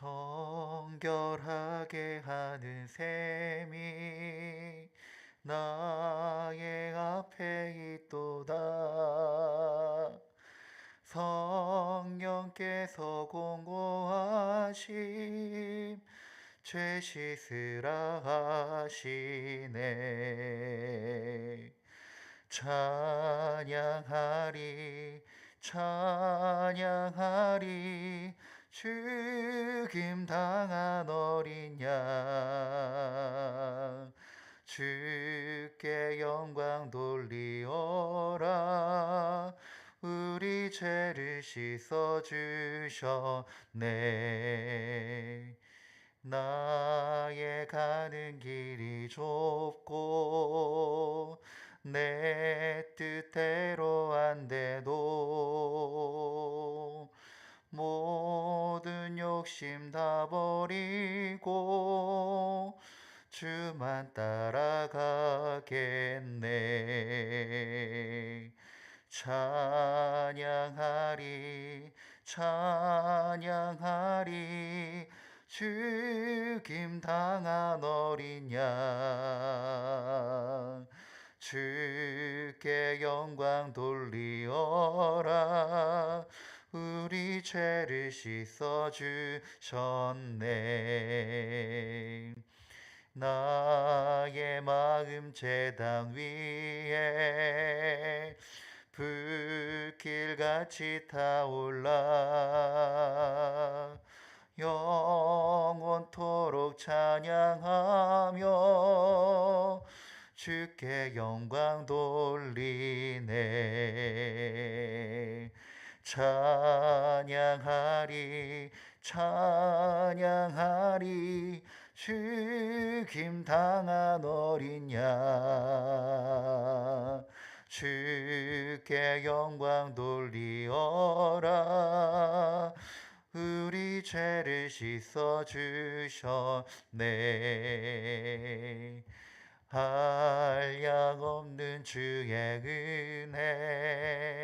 정결하게 하는 셈이 나의 앞에 있도다. 성령께서 공고하심 죄 씻으라 하시네. 찬양하리 찬양하리 죽임 당한 어린 양. 주께 영광 돌리어라. 우리 죄를 씻어 주셨네. 나의 가는 길이 좁고 내 뜻대로 안 돼도 모든 욕심 다 버리고 주만 따라가겠네. 찬양하리 찬양하리. 죽임 당한 어린 양. 주께 영광 돌리어라 우리 죄를 씻어 주셨네. 나의 마음 제단 위에 불길같이 타올라. 영원토록 찬양하며 주께 영광 돌리네 찬양하리 찬양하리. 죽임 당한 어린 양 주께 영광 돌리어라. 우리 죄를 씻어 주셨네. 한량 없는 주의 은혜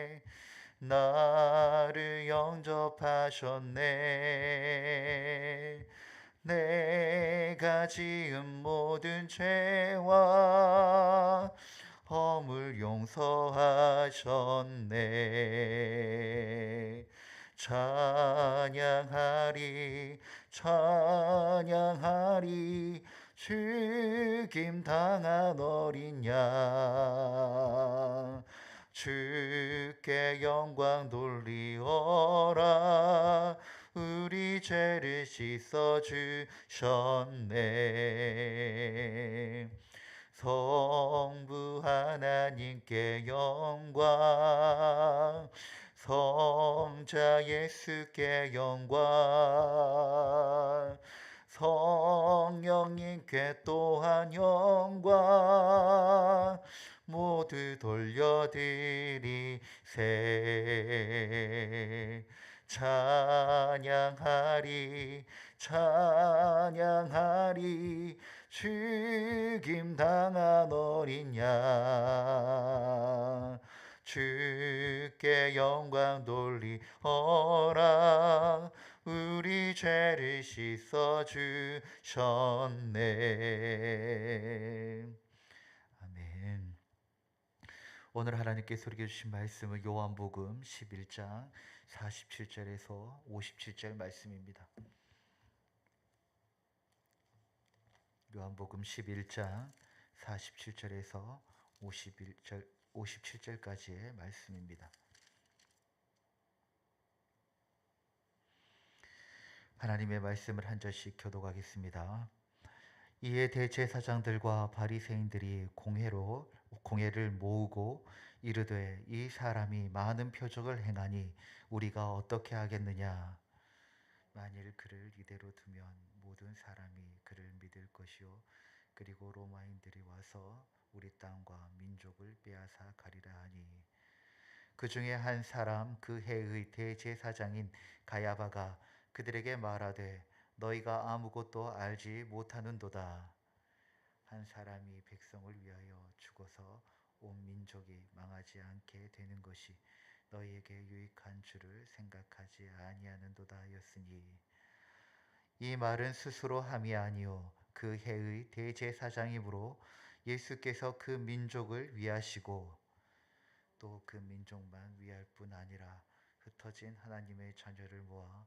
나를 영접하셨네. 내가 지은 모든 죄와 허물 용서하셨네. 찬양하리 찬양하리. 죽임 당한 어린 양 주께 영광 돌리어라. 우리 죄를 씻어 주셨네. 성부 하나님께 영광 성자 예수께 영광 성령님께 또 주셨네 아멘 오늘 하나님께 소리해 주신 말씀은 요한복음 11장 47절에서 57절 말씀입니다. 요한복음 11장 47절에서 51절 57절까지의 말씀입니다. 하나님의 말씀을 한 절씩 교독하겠습니다. 이에 대제사장들과 바리새인들이 공회로 공회를 모으고 이르되 이 사람이 많은 표적을 행하니 우리가 어떻게 하겠느냐? 만일 그를 이대로 두면 모든 사람이 그를 믿을 것이요. 그리고 로마인들이 와서 우리 땅과 민족을 빼앗아 가리라 하니. 그 중에 한 사람 그 해의 대제사장인 가야바가 그들에게 말하되 너희가 아무것도 알지 못하는도다. 한 사람이 백성을 위하여 죽어서 온 민족이 망하지 않게 되는 것이 너희에게 유익한 줄을 생각하지 아니하는도다 하였으니 이 말은 스스로 함이 아니요 그 해의 대제사장이므로 예수께서 그 민족을 위하시고 또 그 민족만 위할 뿐 아니라 흩어진 하나님의 자녀를 모아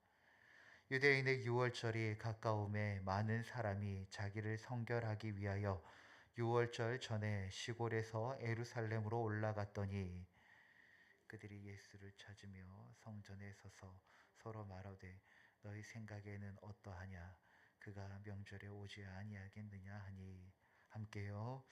유대인의 유월절이 가까움에 많은 사람이 자기를 성결하기 위하여 유월절 전에 시골에서 에루살렘으로 올라갔더니 그들이 예수를 찾으며 성전에 서서 서로 말하되 너희 생각에는 어떠하냐? 그가 명절에 오지 아니하겠느냐? 하니 함께요.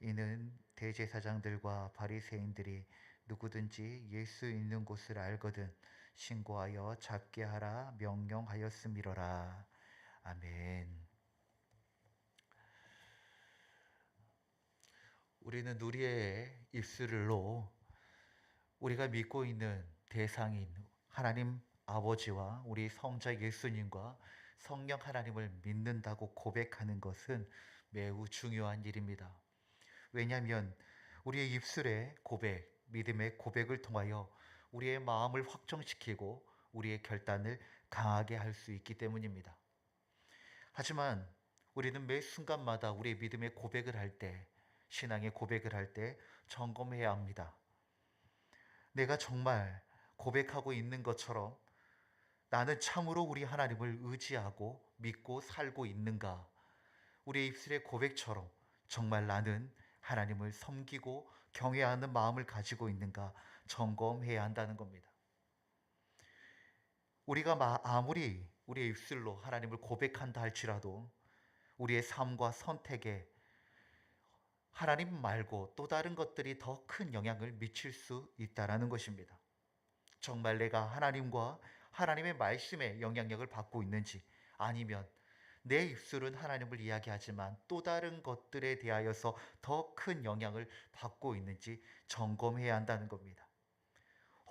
이는 대제사장들과 바리새인들이 누구든지 예수 있는 곳을 알거든 신고하여 잡게 하라 명령하였음이로라 아멘 우리는 우리의 입술로 우리가 믿고 있는 대상인 하나님 아버지와 우리 성자 예수님과 성령 하나님을 믿는다고 고백하는 것은 매우 중요한 일입니다. 왜냐하면 우리의 입술의 고백, 믿음의 고백을 통하여 우리의 마음을 확정시키고 우리의 결단을 강하게 할 수 있기 때문입니다. 하지만 우리는 매 순간마다 우리의 믿음의 고백을 할 때, 신앙의 고백을 할 때 점검해야 합니다. 내가 정말 고백하고 있는 것처럼 나는 참으로 우리 하나님을 의지하고 믿고 살고 있는가? 우리의 입술의 고백처럼 정말 나는 하나님을 섬기고 경외하는 마음을 가지고 있는가 점검해야 한다는 겁니다. 우리가 아무리 우리의 입술로 하나님을 고백한다 할지라도 우리의 삶과 선택에 하나님 말고 또 다른 것들이 더 큰 영향을 미칠 수 있다라는 것입니다. 정말 내가 하나님과 하나님의 말씀에 영향력을 받고 있는지 아니면 내 입술은 하나님을 이야기하지만 또 다른 것들에 대하여서 더 큰 영향을 받고 있는지 점검해야 한다는 겁니다.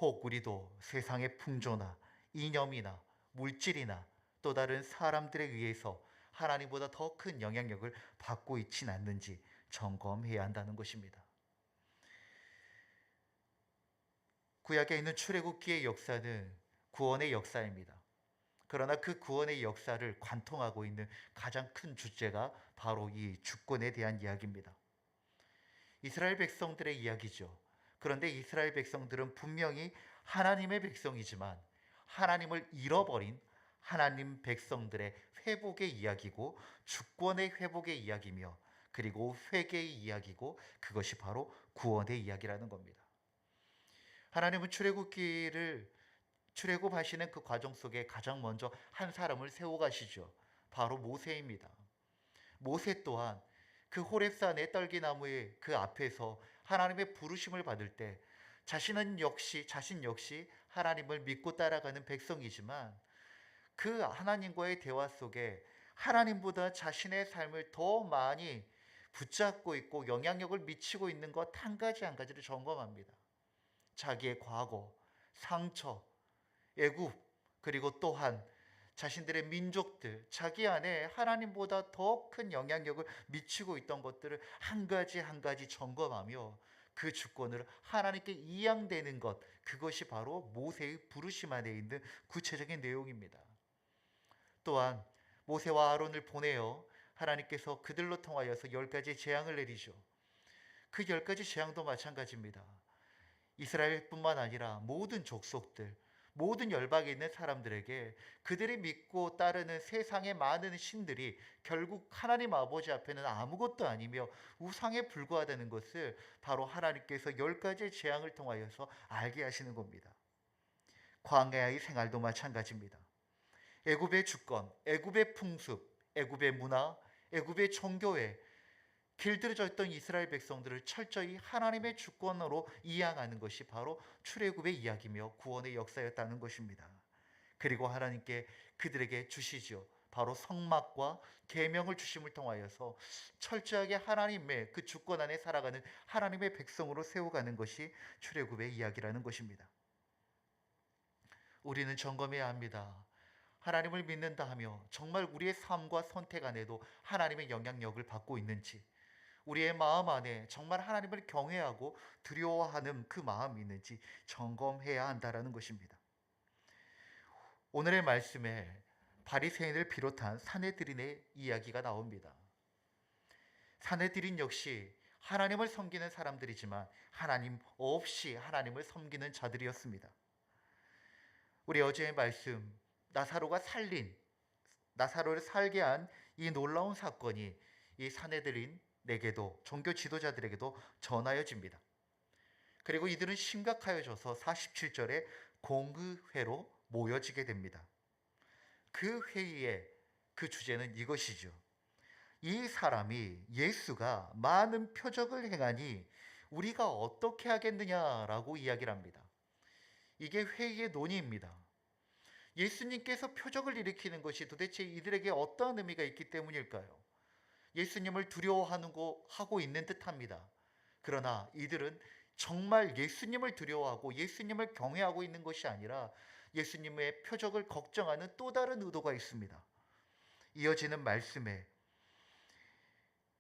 혹 우리도 세상의 풍조나 이념이나 물질이나 또 다른 사람들에 의해서 하나님보다 더 큰 영향력을 받고 있진 않는지 점검해야 한다는 것입니다. 구약에 있는 출애굽기의 역사는 구원의 역사입니다. 그러나 그 구원의 역사를 관통하고 있는 가장 큰 주제가 바로 이 주권에 대한 이야기입니다. 이스라엘 백성들의 이야기죠. 그런데 이스라엘 백성들은 분명히 하나님의 백성이지만 하나님을 잃어버린 하나님 백성들의 회복의 이야기고 주권의 회복의 이야기며 그리고 회개의 이야기고 그것이 바로 구원의 이야기라는 겁니다. 하나님은 출애굽기를 출애굽하시는 그 과정 속에 가장 먼저 한 사람을 세워 가시죠. 바로 모세입니다. 모세 또한 그 호렙산의 떨기나무의 그 앞에서 하나님의 부르심을 받을 때 자신은 역시 자신 역시 하나님을 믿고 따라가는 백성이지만 그 하나님과의 대화 속에 하나님보다 자신의 삶을 더 많이 붙잡고 있고 영향력을 미치고 있는 것 한 가지 한 가지를 점검합니다. 자기의 과거, 상처, 애굽 그리고 또한 자신들의 민족들 자기 안에 하나님보다 더 큰 영향력을 미치고 있던 것들을 한 가지 한 가지 점검하며 그 주권을 하나님께 이양되는 것 그것이 바로 모세의 부르심 안에 있는 구체적인 내용입니다. 또한 모세와 아론을 보내어 하나님께서 그들로 통하여서 열 가지 재앙을 내리죠. 그 열 가지 재앙도 마찬가지입니다. 이스라엘뿐만 아니라 모든 족속들 모든 열방에 있는 사람들에게 그들이 믿고 따르는 세상의 많은 신들이 결국 하나님 아버지 앞에는 아무것도 아니며 우상에 불과하다는 것을 바로 하나님께서 열 가지의 재앙을 통하여서 알게 하시는 겁니다. 광야의 생활도 마찬가지입니다. 애굽의 주권, 애굽의 풍습, 애굽의 문화, 애굽의 종교에 길들여져 있던 이스라엘 백성들을 철저히 하나님의 주권으로 이양하는 것이 바로 출애굽의 이야기며 구원의 역사였다는 것입니다. 그리고 하나님께 그들에게 주시지요. 바로 성막과 계명을 주심을 통하여서 철저하게 하나님의 그 주권 안에 살아가는 하나님의 백성으로 세워가는 것이 출애굽의 이야기라는 것입니다. 우리는 점검해야 합니다. 하나님을 믿는다 하며 정말 우리의 삶과 선택 안에도 하나님의 영향력을 받고 있는지 우리의 마음 안에 정말 하나님을 경외하고 두려워하는 그 마음이 있는지 점검해야 한다라는 것입니다. 오늘의 말씀에 바리새인을 비롯한 사내들인의 이야기가 나옵니다. 사내들인 역시 하나님을 섬기는 사람들이지만 하나님 없이 하나님을 섬기는 자들이었습니다. 우리 어제의 말씀 나사로가 살린 나사로를 살게 한 이 놀라운 사건이 이 사내들인 내게도 종교 지도자들에게도 전하여집니다. 그리고 이들은 심각하여져서 47절에 공의회로 모여지게 됩니다. 그 회의의 그 주제는 이것이죠. 이 사람이 예수가 많은 표적을 행하니 우리가 어떻게 하겠느냐라고 이야기를 합니다. 이게 회의의 논의입니다. 예수님께서 표적을 일으키는 것이 도대체 이들에게 어떠한 의미가 있기 때문일까요? 예수님을 두려워하는 거 하고 있는 듯합니다. 그러나 이들은 정말 예수님을 두려워하고 예수님을 경외하고 있는 것이 아니라 예수님의 표적을 걱정하는 또 다른 의도가 있습니다. 이어지는 말씀에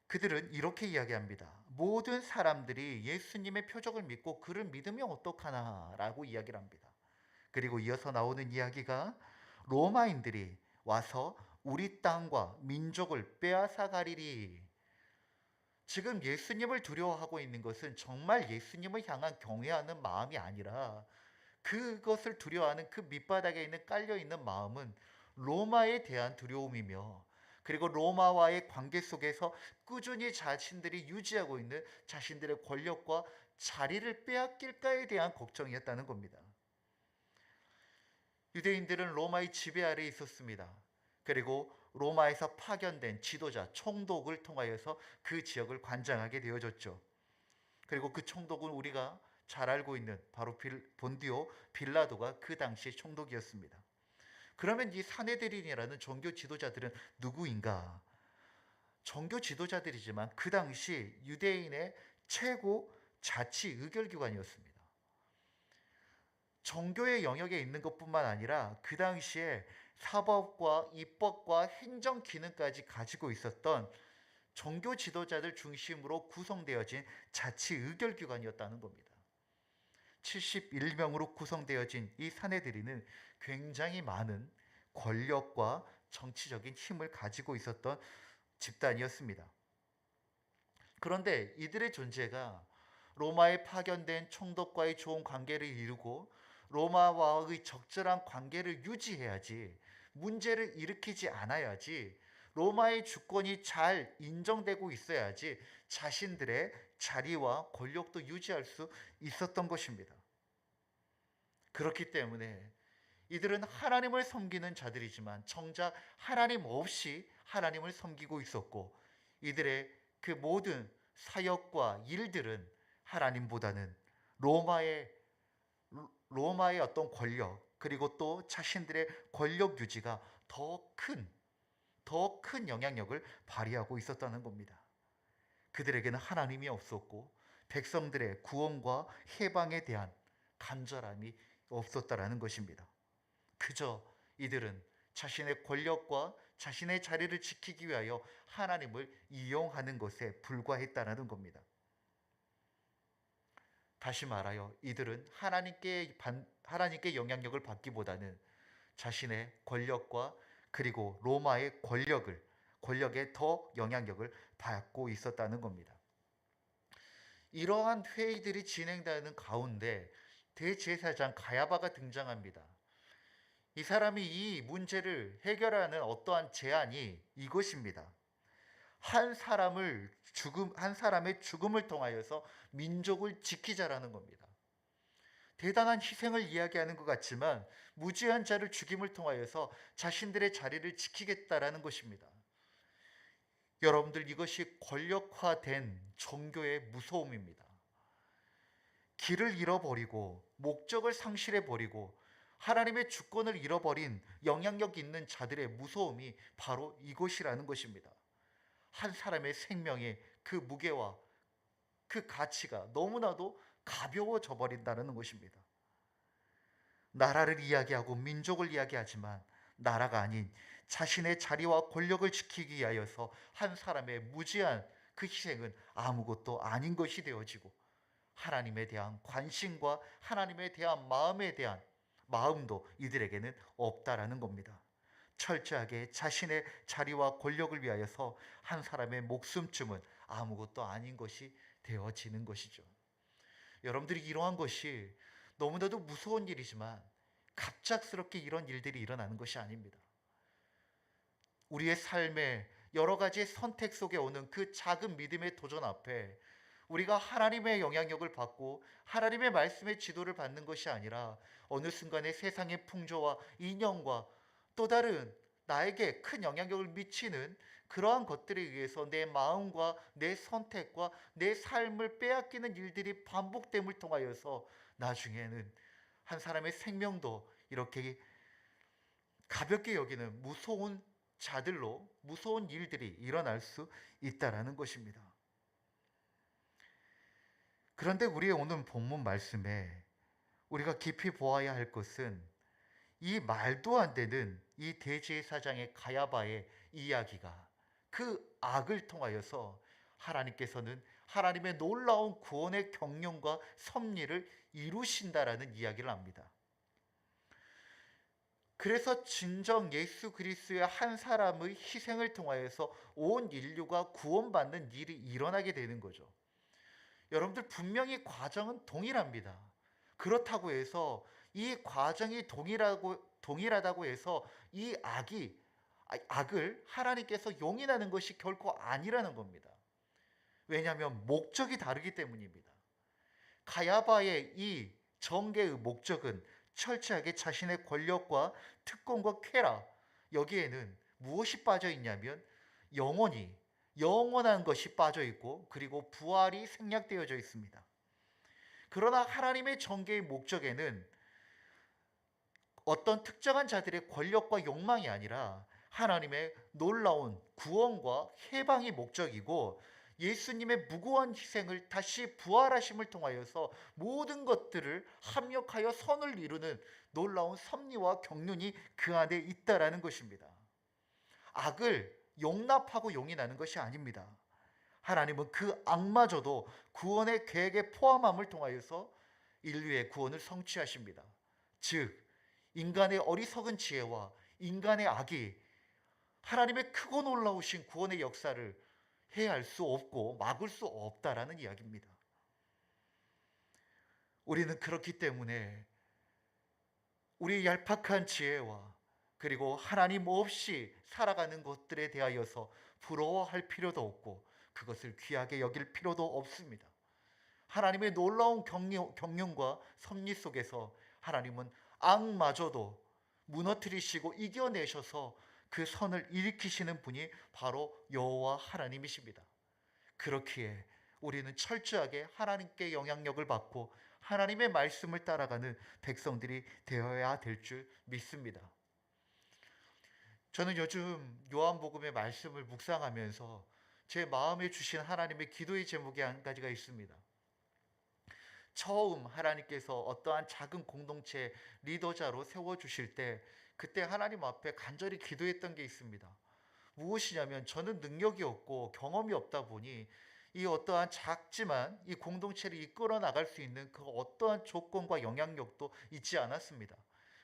그들은 이렇게 이야기합니다. 모든 사람들이 예수님의 표적을 믿고 그를 믿으면 어떡하나 라고 이야기를 합니다. 그리고 이어서 나오는 이야기가 로마인들이 와서 우리 땅과 민족을 빼앗아 가리리. 지금 예수님을 두려워하고 있는 것은 정말 예수님을 향한 경외하는 마음이 아니라 그것을 두려워하는 그 밑바닥에 있는 깔려 있는 마음은 로마에 대한 두려움이며 그리고 로마와의 관계 속에서 꾸준히 자신들이 유지하고 있는 자신들의 권력과 자리를 빼앗길까에 대한 걱정이었다는 겁니다. 유대인들은 로마의 지배 아래 있었습니다. 그리고 로마에서 파견된 지도자 총독을 통하여서 그 지역을 관장하게 되어졌죠. 그리고 그 총독은 우리가 잘 알고 있는 바로 빌, 본디오 빌라도가 그 당시 총독이었습니다. 그러면 이 사내들인이라는 종교 지도자들은 누구인가? 종교 지도자들이지만 그 당시 유대인의 최고 자치 의결 기관이었습니다. 종교의 영역에 있는 것뿐만 아니라 그 당시에 사법과 입법과 행정 기능까지 가지고 있었던 종교 지도자들 중심으로 구성되어진 자치 의결 기관이었다는 겁니다. 71명으로 구성되어진 이 사내들이는 굉장히 많은 권력과 정치적인 힘을 가지고 있었던 집단이었습니다. 그런데 이들의 존재가 로마에 파견된 총독과의 좋은 관계를 이루고 로마와의 적절한 관계를 유지해야지 문제를 일으키지 않아야지 로마의 주권이 잘 인정되고 있어야지 자신들의 자리와 권력도 유지할 수 있었던 것입니다. 그렇기 때문에 이들은 하나님을 섬기는 자들이지만 정작 하나님 없이 하나님을 섬기고 있었고 이들의 그 모든 사역과 일들은 하나님보다는 로마의 로마의 어떤 권력 그리고 또 자신들의 권력 유지가 더 큰, 더 큰 영향력을 발휘하고 있었다는 겁니다. 그들에게는 하나님이 없었고 백성들의 구원과 해방에 대한 간절함이 없었다라는 것입니다. 그저 이들은 자신의 권력과 자신의 자리를 지키기 위하여 하나님을 이용하는 것에 불과했다는 겁니다. 다시 말하여 이들은 하나님께 하나님께 영향력을 받기보다는 자신의 권력과 그리고 로마의 권력을 권력에 더 영향력을 받고 있었다는 겁니다. 이러한 회의들이 진행되는 가운데 대제사장 가야바가 등장합니다. 이 사람이 이 문제를 해결하는 어떠한 제안이 이것입니다. 한 사람을 죽음 한 사람의 죽음을 통하여서 민족을 지키자라는 겁니다. 대단한 희생을 이야기하는 것 같지만 무지한 자를 죽임을 통하여서 자신들의 자리를 지키겠다라는 것입니다. 여러분들 이것이 권력화된 종교의 무서움입니다. 길을 잃어버리고 목적을 상실해 버리고 하나님의 주권을 잃어버린 영향력 있는 자들의 무서움이 바로 이것이라는 것입니다. 한 사람의 생명의 그 무게와 그 가치가 너무나도 가벼워져 버린다는 것입니다. 나라를 이야기하고 민족을 이야기하지만 나라가 아닌 자신의 자리와 권력을 지키기 위하여서 한 사람의 무지한 그 희생은 아무것도 아닌 것이 되어지고 하나님에 대한 관심과 하나님에 대한 마음에 대한 마음도 이들에게는 없다라는 겁니다. 철저하게 자신의 자리와 권력을 위하여서 한 사람의 목숨쯤은 아무것도 아닌 것이 되어지는 것이죠. 여러분들이 이러한 것이 너무나도 무서운 일이지만 갑작스럽게 이런 일들이 일어나는 것이 아닙니다. 우리의 삶에 여러 가지 선택 속에 오는 그 작은 믿음의 도전 앞에 우리가 하나님의 영향력을 받고 하나님의 말씀의 지도를 받는 것이 아니라 어느 순간에 세상의 풍조와 인연과 또 다른 나에게 큰 영향력을 미치는 그러한 것들에 의해서 내 마음과 내 선택과 내 삶을 빼앗기는 일들이 반복됨을 통하여서 나중에는 한 사람의 생명도 이렇게 가볍게 여기는 무서운 자들로 무서운 일들이 일어날 수 있다라는 것입니다. 그런데 우리의 오늘 본문 말씀에 우리가 깊이 보아야 할 것은 이 말도 안 되는 이 대제사장의 가야바의 이야기가 그 악을 통하여서 하나님께서는 하나님의 놀라운 구원의 경륜과 섭리를 이루신다라는 이야기를 합니다. 그래서 진정 예수 그리스도의 한 사람의 희생을 통하여서 온 인류가 구원받는 일이 일어나게 되는 거죠. 여러분들 분명히 과정은 동일합니다. 그렇다고 해서 이 과정이 동일하고 동일하다고 해서 이 악이 아, 악을 하나님께서 용인하는 것이 결코 아니라는 겁니다. 왜냐하면 목적이 다르기 때문입니다. 가야바의 이 정계의 목적은 철저하게 자신의 권력과 특권과 쾌락 여기에는 무엇이 빠져 있냐면 영원히 영원한 것이 빠져 있고 그리고 부활이 생략되어져 있습니다. 그러나 하나님의 전개의 목적에는 어떤 특정한 자들의 권력과 욕망이 아니라 하나님의 놀라운 구원과 해방이 목적이고 예수님의 무고한 희생을 다시 부활하심을 통하여서 모든 것들을 합력하여 선을 이루는 놀라운 섭리와 경륜이 그 안에 있다라는 것입니다. 악을 용납하고 용인하는 것이 아닙니다. 하나님은 그 악마저도 구원의 계획에 포함함을 통하여서 인류의 구원을 성취하십니다. 즉 인간의 어리석은 지혜와 인간의 악이 하나님의 크고 놀라우신 구원의 역사를 해할 수 없고 막을 수 없다라는 이야기입니다. 우리는 그렇기 때문에 우리의 얄팍한 지혜와 그리고 하나님 없이 살아가는 것들에 대하여서 부러워할 필요도 없고 그것을 귀하게 여길 필요도 없습니다. 하나님의 놀라운 경륜, 경륜과 섭리 속에서 하나님은 악마저도 무너뜨리시고 이겨내셔서 그 선을 일으키시는 분이 바로 여호와 하나님이십니다. 그렇기에 우리는 철저하게 하나님께 영향력을 받고 하나님의 말씀을 따라가는 백성들이 되어야 될 줄 믿습니다. 저는 요즘 요한복음의 말씀을 묵상하면서 제 마음에 주신 하나님의 기도의 제목이 한 가지가 있습니다. 처음 하나님께서 어떠한 작은 공동체 리더자로 세워 주실 때 그때 하나님 앞에 간절히 기도했던 게 있습니다. 무엇이냐면 저는 능력이 없고 경험이 없다 보니 이 어떠한 작지만 이 공동체를 이끌어 나갈 수 있는 그 어떠한 조건과 영향력도 있지 않았습니다.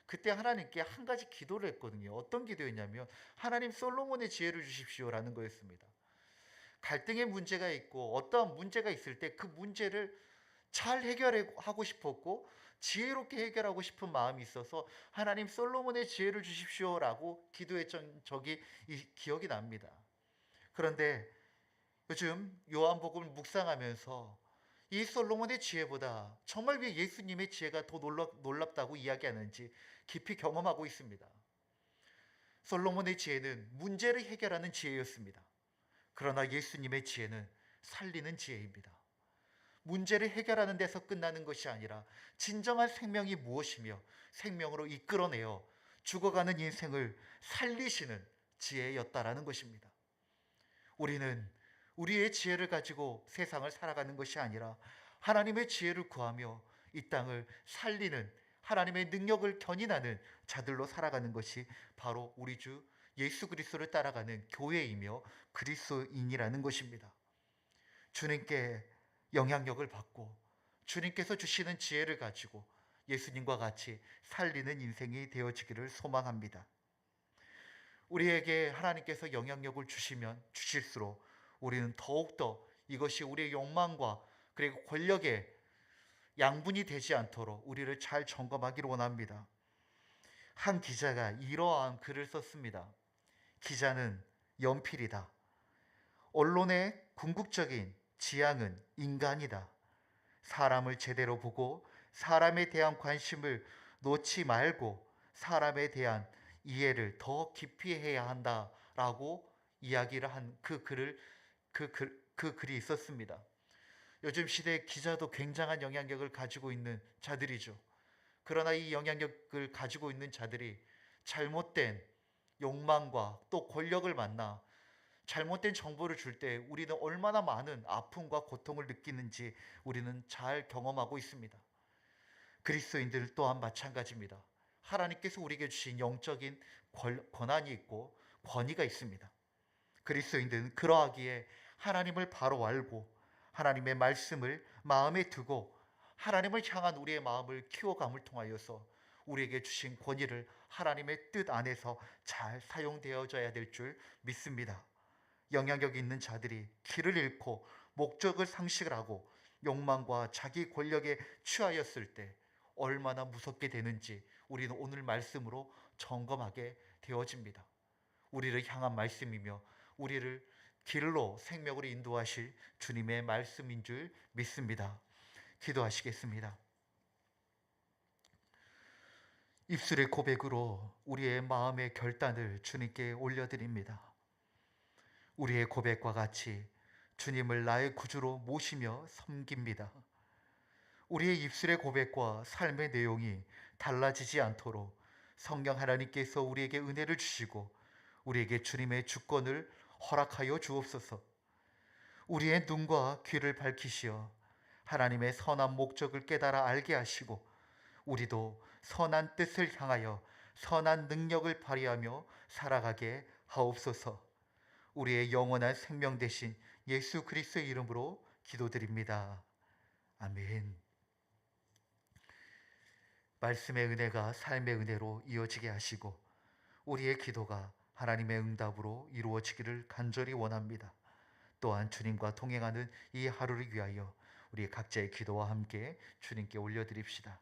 그때 하나님께 한 가지 기도를 했거든요. 어떤 기도였냐면 하나님 솔로몬의 지혜를 주십시오라는 거였습니다. 갈등의 문제가 있고 어떠한 문제가 있을 때 그 문제를 잘 해결하고 싶었고 지혜롭게 해결하고 싶은 마음이 있어서 하나님 솔로몬의 지혜를 주십시오라고 기도했던 적이 기억이 납니다. 그런데 요즘 요한복음을 묵상하면서 이 솔로몬의 지혜보다 정말 왜 예수님의 지혜가 더 놀랍, 놀랍다고 이야기하는지 깊이 경험하고 있습니다. 솔로몬의 지혜는 문제를 해결하는 지혜였습니다. 그러나 예수님의 지혜는 살리는 지혜입니다. 문제를 해결하는 데서 끝나는 것이 아니라 진정한 생명이 무엇이며 생명으로 이끌어내어 죽어가는 인생을 살리시는 지혜였다라는 것입니다. 우리는 우리의 지혜를 가지고 세상을 살아가는 것이 아니라 하나님의 지혜를 구하며 이 땅을 살리는 하나님의 능력을 견인하는 자들로 살아가는 것이 바로 우리 주 예수 그리스도를 따라가는 교회이며 그리스도인이라는 것입니다. 주님께 영향력을 받고 주님께서 주시는 지혜를 가지고 예수님과 같이 살리는 인생이 되어지기를 소망합니다. 우리에게 하나님께서 영향력을 주시면 주실수록 우리는 더욱더 이것이 우리의 욕망과 그리고 권력의 양분이 되지 않도록 우리를 잘 점검하기를 원합니다. 한 기자가 이러한 글을 썼습니다. 기자는 연필이다. 언론의 궁극적인 지향은 인간이다. 사람을 제대로 보고 사람에 대한 관심을 놓지 말고 사람에 대한 이해를 더 깊이 해야 한다라고 이야기를 한 그 글을 그, 글, 그 글이 있었습니다. 요즘 시대에 기자도 굉장한 영향력을 가지고 있는 자들이죠. 그러나 이 영향력을 가지고 있는 자들이 잘못된 욕망과 또 권력을 만나 잘못된 정보를 줄 때 우리는 얼마나 많은 아픔과 고통을 느끼는지 우리는 잘 경험하고 있습니다. 그리스도인들 또한 마찬가지입니다. 하나님께서 우리에게 주신 영적인 권한이 있고 권위가 있습니다. 그리스도인들은 그러하기에 하나님을 바로 알고 하나님의 말씀을 마음에 두고 하나님을 향한 우리의 마음을 키워감을 통하여서 우리에게 주신 권위를 하나님의 뜻 안에서 잘 사용되어져야 될 줄 믿습니다. 영향력 있는 자들이 길을 잃고 목적을 상실을 하고 욕망과 자기 권력에 취하였을 때 얼마나 무섭게 되는지 우리는 오늘 말씀으로 점검하게 되어집니다. 우리를 향한 말씀이며 우리를 길로 생명으로 인도하실 주님의 말씀인 줄 믿습니다. 기도하시겠습니다. 입술의 고백으로 우리의 마음의 결단을 주님께 올려드립니다. 우리의 고백과 같이 주님을 나의 구주로 모시며 섬깁니다. 우리의 입술의 고백과 삶의 내용이 달라지지 않도록 성령 하나님께서 우리에게 은혜를 주시고 우리에게 주님의 주권을 허락하여 주옵소서. 우리의 눈과 귀를 밝히시어 하나님의 선한 목적을 깨달아 알게 하시고 우리도 선한 뜻을 향하여 선한 능력을 발휘하며 살아가게 하옵소서. 우리의 영원한 생명 대신 예수 그리스도의 이름으로 기도드립니다. 아멘. 말씀의 은혜가 삶의 은혜로 이어지게 하시고 우리의 기도가 하나님의 응답으로 이루어지기를 간절히 원합니다. 또한 주님과 동행하는 이 하루를 위하여 우리 각자의 기도와 함께 주님께 올려드립시다.